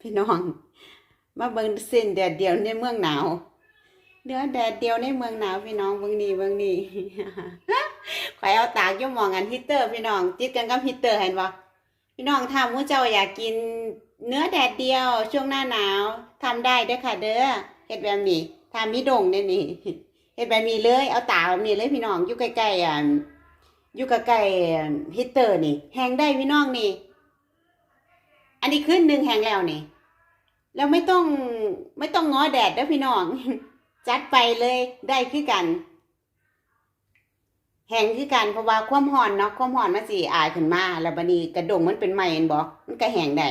พี่น้อง มาเบิ่งเส้นแดดเดียวในเมืองหนาวเนื้อแดดเดียวในเมืองหนาวพี่น้องเบิ่งนี่เบิ่งนี่ข่อยเอาตากอยู่หมองอันฮีตเตอร์พี่น้องติดกันกับฮีตเตอร์เห็นบ่พี่น้องถ้าหมู่เจ้าอยากกินเนื้อแดดเดียวช่วงหน้าหนาวทำได้เด้อค่ะ เด้อเฮ็ดแบบนี้ถ้ามีดงเนี่ยนี่เฮ็ดแบบนี้เลยเอาตากแบบนี้เลยพี่น้องอยู่ใกล้ๆอะอยู่ใกล้ๆฮีตเตอร์นี่แห้งได้พี่น้องนี่ อันนี้ขึ้นหนึ่งแหงแล้วนี่ แล้วไม่ต้องไม่ต้องง้อแดดด้อพี่น้อง จัดไปเลยได้คือกัน แหงคือกันเพราะว่าความร้อนเนาะความร้อนมันสิอายขึ้นมา แล้วบันี้กระดงมันเป็นไหมเห็นบ่มันก็แหงได้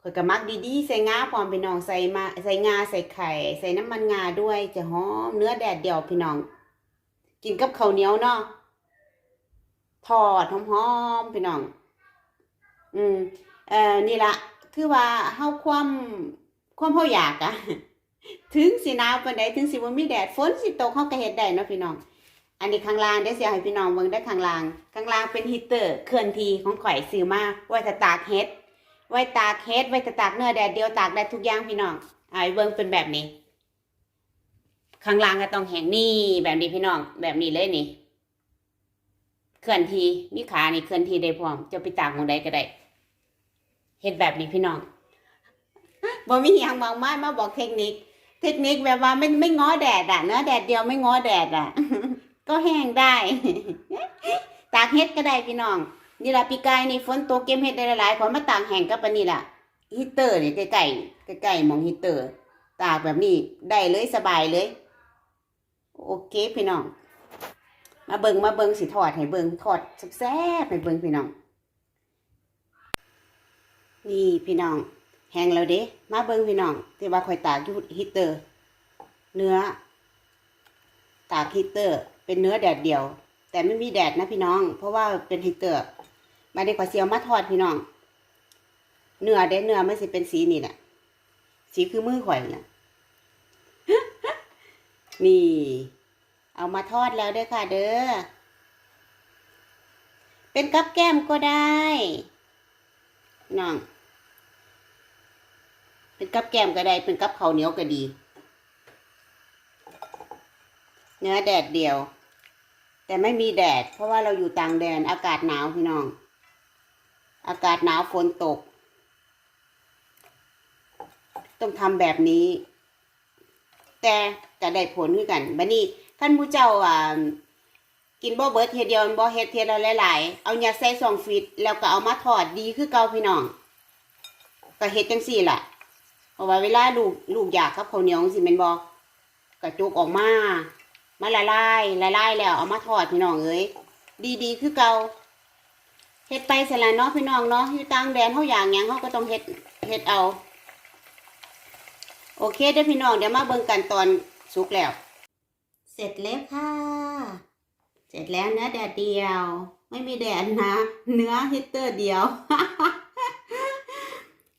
ข่อยก็มักดีๆ ใส่งาพร้อมพี่น้องใส่มาใส่งาใส่ไข่ ใส่น้ำมันงาด้วยจะหอมเนื้อแดดเดียวพี่น้อง กินกับข้าวเหนียวเนาะทอดหอมๆพี่น้อง อืมเอ่อนี่ละคือว่าเฮาความความเฮาอยากอะถึงสิหนาวปานใดถึงสิบ่มีแดดฝนสิตกเฮาก็เฮ็ดได้เนาะพี่น้อง อันนี้ข้างล่างเดี๋ยวสิให้พี่น้องเบิ่งได้ข้างล่าง ข้างล่างเป็นฮีเตอร์เคลื่อนที่ของข่อยซื้อมาไว้ถ้าตากเฮ็ดไว้ตากเฮ็ดไว้ถ้าตากเนื้อแดดเดียวตากได้ทุกอย่างพี่น้องไอ่าเบิ่งเป็นแบบนี้ ข้างล่างก็ต้องแห้งนี่แบบนี้พี่น้อง แบบนี้เลยนี่เคลื่อนที่มีขานี่เคลื่อนที่ได้พร้อมจะไปตากหม้องใดก็ได้ เฮ็ดแบบนี้พี่น้องบ่มีหยังมากมายมาบอกเทคนิค เทคนิคแบบว่าไม่ไม่ง้อแดดอะเนื้อแดดเดียวไม่ง้อแดดอะ ก็แห้งได้ ตากเฮ็ดก็ได้พี่น้อง นี่ละปีกายนี่ฝนตกเก็บเฮ็ดได้หลายๆคนมาตากแห้งกับอันนี้ล่ะฮีเตอร์นี่ใกล้ๆใกล้ๆหมองฮีเตอร์ ตากแบบนี้ได้เลยสบายเลย โอเคพี่น้อง มาเบิงมาเบิงสิทอดให้เบิงทอดแซ่บๆให้เบิงพี่น้อง นี่พี่น้อง แห้งแล้วเด้มาเบิ่งพี่น้องที่ว่าข่อยตากยูฮีตเตอร์ เนื้อ ตากฮีตเตอร์ เป็นเนื้อแดดเดียว แต่ไม่มีแดดนะพี่น้อง เพราะว่าเป็นฮีตเตอร์มาได้ข่อยเสียวมาทอดพี่น้อง เนื้อเด้เนื้อไม่สิเป็นสีนี่แหละสีคือมือข่อยน่ะนี่ เอามาทอดแล้วเด้อค่ะ เด้อเป็นกับแก้มก็ได้น้อง เป็นกับแก้มก็ได้เป็นกับข้าวเหนียวก็ดี เนื้อแดดเดียว แต่ไม่มีแดด เพราะว่าเราอยู่ต่างแดนอากาศหนาวพี่น้อง อากาศหนาวฝนตก ต้องทำแบบนี้ แต่จะได้ผลคือกันบัดนี้ท่านผู้เจ้าอ่ากินบ่เบิดเทียเดียวบ่เฮ็ดเทียละหลายๆ เอายาใส่ซองฟิตแล้วก็เอามาทอดดีคือเก่าพี่น้องก็เฮ็ดจังซี่ล่ะ ราะว่าเวลาลูกลูกอยากกับข้าวเหนียวสิแม่นบ่กกระจุกออกมา มาละลายละลายแล้วเอามาทอดพี่น้องเอ้ยดีๆคือเกาเฮ็ดไปเสละเนาะพี่น้องเนาะอยู่ต่างแดนเฮาอย่างยังเฮาก็ต้องเฮ็ดเฮ็ดเอา โอเคเด้อพี่น้องเดี๋ยวมาเบิ่งกันตอนสุกแล้ว เสร็จแล้วค่ะ เสร็จแล้วเนื้อแดดเดียว ไม่มีแดดนะ เนื้อฮีตเตอร์เดียว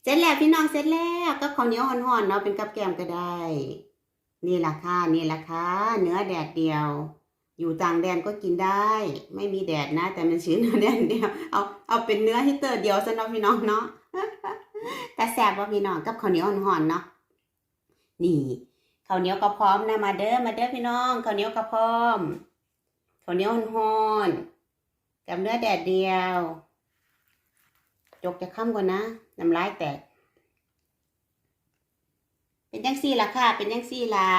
เสร็จแล้วพี่น้องเสร็จแล้วก็ข้าวเหนียวห่อนๆเนาะเป็นกับแกมก็ได้ นี่ล่ะค่ะนี่ล่ะค่ะเนื้อแดดเดียว อยู่ต่างแดนก็กินได้ ไม่มีแดดนะ แต่มันชื้อเนื้อแดดเดียวเอาเอาเป็นเนื้อฮีตเตอร์เดียวซะเนาะพี่น้องเนาะแต่แซ่บว่าพี่น้องกับข้าวเหนียวห่อนๆเนาะนี่ข้าวเหนียวก็พร้อมนะมาเด้อมาเด้อพี่น้องข้าวเหนียวก็พร้อมข้าวเหนียวห่อนๆกับเนื้อแดดเดียว จกจะค่ำก่อนนะน้ำลายแตก เป็นยังซี่ละค่ะ เป็นยังซี่ละ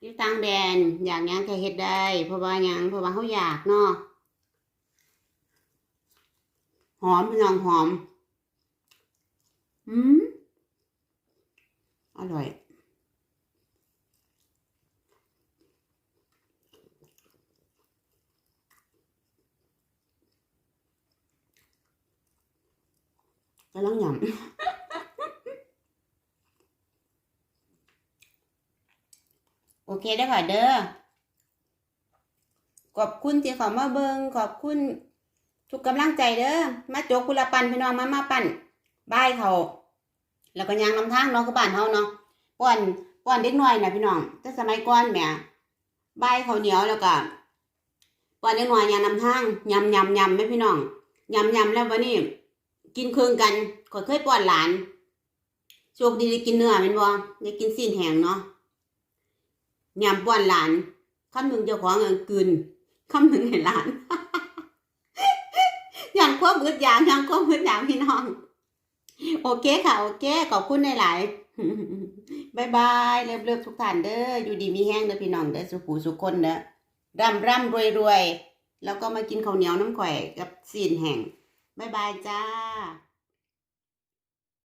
อยู่ต่างแดน อยากยังก็เฮ็ดได้ เพราะว่ายังเพราะว่าเขาอยากเนาะหอมพี่น้องหอม อืมอร่อย กำลังหยำโอเคได้ค่ะเด้อขอบคุณที่เข้ามาเบิงขอบคุณทุกกำลังใจเด้อมาโจกกุละปันพี่น้องมามาปันบายเขาแล้วก็ยางนำทางเนาะคือบ้านเฮาเนาะป้อนป้อนเด็กน้อยนะพี่น้องแต่สมัยก่อนแหม่บายเขาเหนียวแล้วก็ป้อนเด็กน้อยยางนำทางยำยำยำไหมพี่น้องยำยำแล้ววันนี้ กินเครื่องกันขอยเคยป้อนหลาน โชคดีได้กินเนื้อแม่นบ่ได้กินซีนแหงเนาะยำป้อนหลานคำหนึ่งเจ้าของเงินกืนคำหนึ่งให้หลานอย่างควบมืดยางย่างควบมืดยางพี่น้อง โอเคค่ะ โอเค ขอบคุณในหลายบายบายเรียบๆทุกท่านเด้ออยู่ดีมีแห้งเด้อพี่น้องเด้อสุขูสุขคนเด้อร่ำร่ำรวยรวยแล้วก็มากินข้าวเหนียวน้ำข่อยกับซีนแห้ง บายบายจ้า